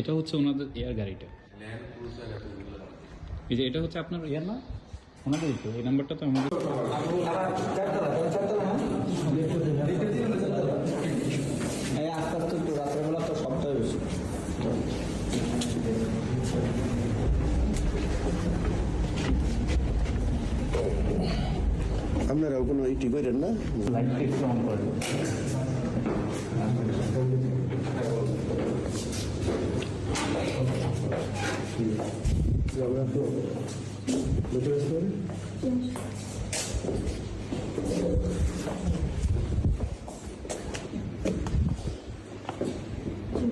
এটা হচ্ছে ওনাদের এয়ার গাড়িটা। এই যে এটা হচ্ছে আপনার এয়ার না? ওনাদের তো এই নাম্বারটা তো আমাদের। আস্তে আস্তে রাত্রেবেলা তো সবটাই বেশি আপনারাও কোনো ইটি করেন না? লাইটটা একটু অন করে দেবো। আমরা তো ভেতরে আসতে পারি?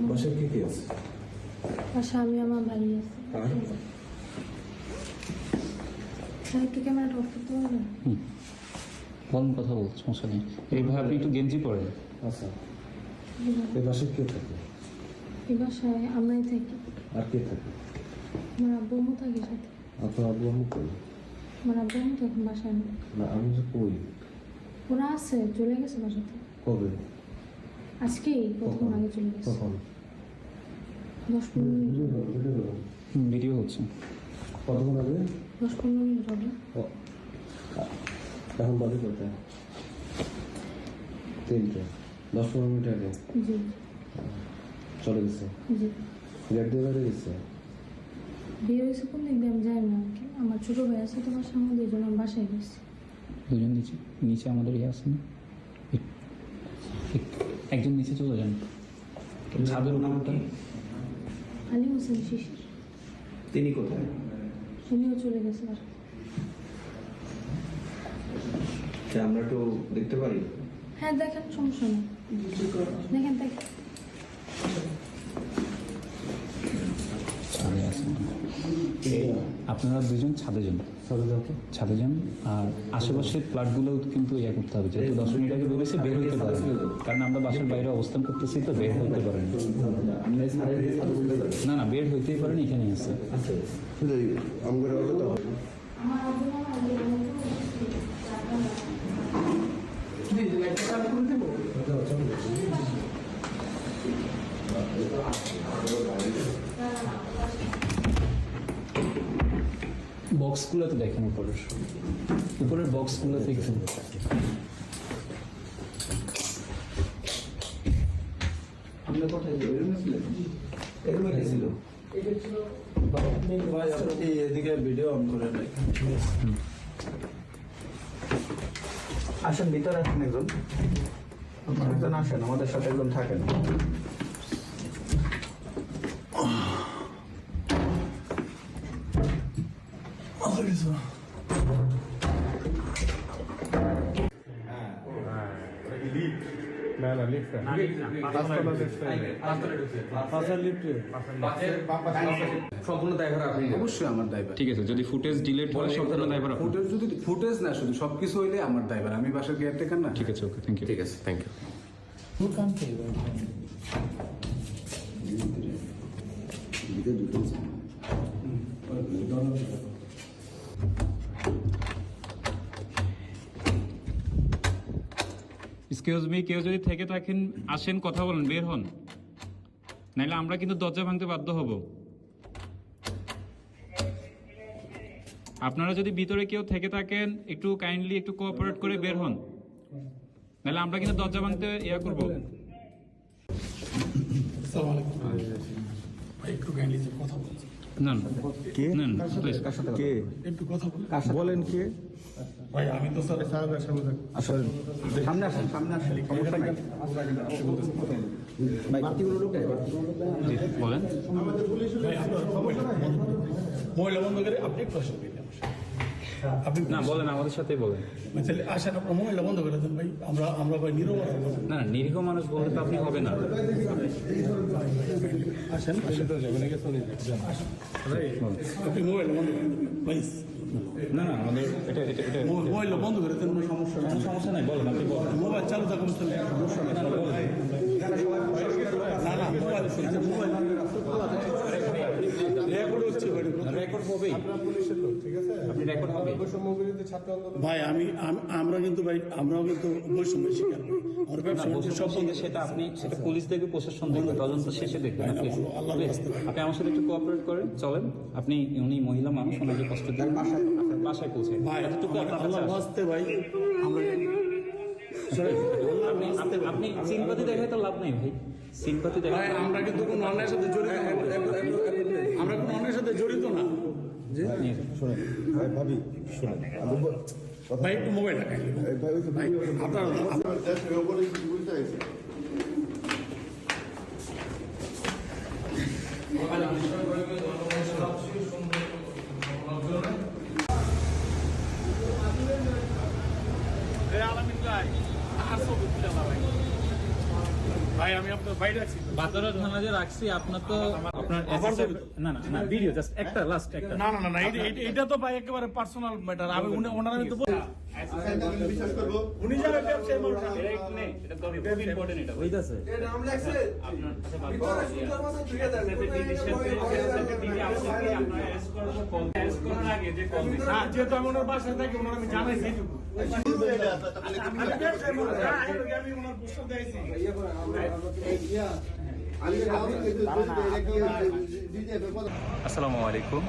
বাসায় কে কে আছে। আর স্বামী আমার বাড়ি আছে? স্যার একটু ক্যামেরাটা অফ করতে পারবেন বলুন কথা বলছি? সমস্যা নেই। এইভাবে আপনি একটু গেঞ্জি পরেন। আচ্ছা। এই বাসায় কে থাকে? এই বাসায় আমরাই থাকি আর কে থাকে? আমার আব্বু আম্মু থাকে সাথে? আপনার আব্বু আম্মু কই? আমার আব্বু আম্মু তো এখন বাসায় নেই। না আমি যে কই? ওরা আছে চলে গেছে বাসাতে। কবে? আজকেই প্রথম আগে চলে গেছে। কখন? দশ পনেরো মিনিট। ভিডিও হচ্ছে। কতক্ষণ আগে? দশ পনেরো মিনিট হবে। এখন বাজে কোথায় তিনটে। দশ পনেরো মিনিট আগে? জি। চলে গেছে। জি। গেট দিয়ে বেড়ে গেছে? বিয়ে হয়েছে কোন দিক দিয়ে আমি জানি না? আমার ছোটো ভাই আছে তো বাসার মধ্যে এই জন্য আমি বাসায় গেছি। দুজন নিচে নিচে আমাদের ইয়ে আছে না? এক- এক- একজন নিচে চলে যান। ছাদের উপরটা আলী হোসেন শিশির। তিনি কোথায়? উনিও চলে গেছে আর। তা আমরা একটু দেখতে পারি? হ্যাঁ দেখেন সমস্যা নেই। দেখেন দেখেন। আপনারা দুজন ছাদে যান ছাদে যান আর আশেপাশের ফ্ল্যাটগুলো কিন্তু ইয়ে করতে হবে যেহেতু দশ মিনিট আগে বেরোছে বের হইতে পারেন। কারণ আমরা বাসার বাইরে অবস্থান করতেছি তো বের হইতে পারেন। না না বের হইতেই পারেন এখানে আছে। আমাদের হবে তো আমার বক্সগুলোতে দেখেন উপরের উপরের বক্সগুলো দেখেন। আমরা কোথায় ছিলেন এদিকে ভিডিও অন করে নাই আসেন ভিতরে আসেন একজন। একজন আসেন আমাদের সাথে একজন থাকেন। না না লিফট সম্পূর্ণ দায়ভার আপনি অবশ্যই আমার দায়ভার ঠিক আছে যদি ফুটেজ ডিলিট হয় সম্পূর্ণ ফুটেজ যদি ফুটেজ না শুধু সবকিছু হইলে আমার দায়ভার আমি বাসার কেয়ারটেকার না ঠিক আছে ওকে থ্যাংক ইউ ঠিক আছে থ্যাংক ইউ এক্সকিউজ মি কেউ যদি থেকে থাকেন, আসেন, কথা বলেন, বের হন। নাহলে আমরা কিন্তু দরজা ভাঙতে বাধ্য হব। আপনারা যদি ভিতরে কেউ থেকে থাকেন, একটু কাইন্ডলি একটু কোঅপারেট করে বের হন। নাহলে আমরা কিন্তু দরজা ভাঙতে ইয়া করব। একটু কাইন্ডলি কথা বলছি কে। কে? একটু কথা বল বলেন কে? ভাই আমি তো স্যার সামনে আসলে সামনে আসেন সামনে আসেন। সমস্যা নাই। বলেন। ভাই আপনার মহিলা বন্ধ করে মহিলা বন্ধ করে আপনি একটু আসেন ভাই আমার সাথে। আপনি না বলেন আমাদের সাথেই বলেন। তাহলে আসেন আপনার মহিলা বন্ধ করে দেন ভাই। আমরা আমরা ভাই নীরব আছি। না না নিরীহ মানুষ বলতে তো আপনি হবে না। আসেন আপনি মোবাইল বন্ধ করে দেন প্লিজ। না না আমাদের এটা এটা এটা মোবাইল বন্ধ করে দেন কোনো সমস্যা কোনো সমস্যা নাই বলেন আপনি বলেন। মোবাইল চালু থাকুন তাহলে সমস্যা নেই। না না মোবাইল মোবাইল রেকর্ড হচ্ছে রেকর্ড হবেই পুলিশের লোক ঠিক আছে আপনি রেকর্ড হবে বৈষম্য বিরোধী ভাই আমি আমরা কিন্তু ভাই আমরাও কিন্তু বৈষম্যের শিকার করি আমার ব্যবসা সব বসে সেটা আপনি সেটা পুলিশ দেখবে প্রশাসন দেখবে তদন্ত শেষে দেখবেন। আপনি আমার সাথে একটু কোঅপারেট করেন চলেন। আপনি উনি মহিলা মানুষ ওনাকে কষ্ট দিন। বাসায় পৌঁছে ভাই এতটুকু আপনার। বাঁচতে ভাই আমরা আপনি আপনি সিম্পাতি দেখায় তো লাভ নেই ভাই। সিম্পাতি ভাই দেখায় আমরা কিন্তু কোনো অন্যায়ের সাথে জড়িত আমরা কোনো অন্যায়ের সাথে জড়িত না। শোনেন। ভাই ভাবি শোনেন। ভাই একটু মোবাইল রাখাই এই ভাই ওই তো ভাই আপনার ভাই আমি আপনার বাইরে আছি। থানা যে রাখছি আপনার তো আপনার না না না ভিডিও জাস্ট একটা লাস্ট একটা। না না না এটা- তো ভাই একেবারে পার্সোনাল ম্যাটার আমি ওনারা আমি তো যেহেতু আমি ওনার বাসায় থাকি ওনার আমি আসসালামু আলাইকুম।